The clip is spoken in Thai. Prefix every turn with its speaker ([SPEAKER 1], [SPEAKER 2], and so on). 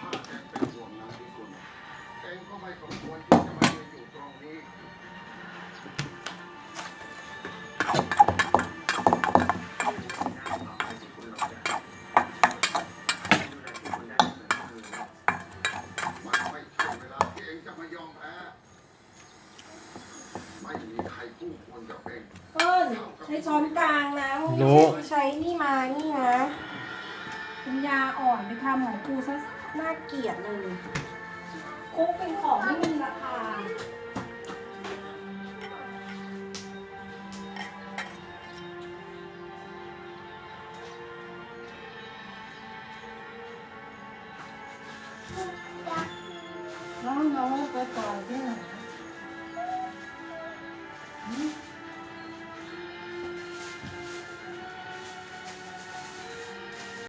[SPEAKER 1] ถ้าแกเป็นห่วงนางพิกุลเองก็ไม่สมควรที่จะมายืนอยู่ตรงนี้ มันไม่ใช่เวลาที่เองจะมายอมแพ้ ไม่มีใครคู่ควรกับเอง
[SPEAKER 2] เปิ้ล ใช้ช้อนกลางนะ
[SPEAKER 3] รู้
[SPEAKER 2] ไม่ใช่ใช้นี่มานี่นะเป็นยาอ่อนไปทำของกูซะน่าเกลียดเลยคุกเป็นของที่มีราคาน้องน้องไปปล่อยที่ไหน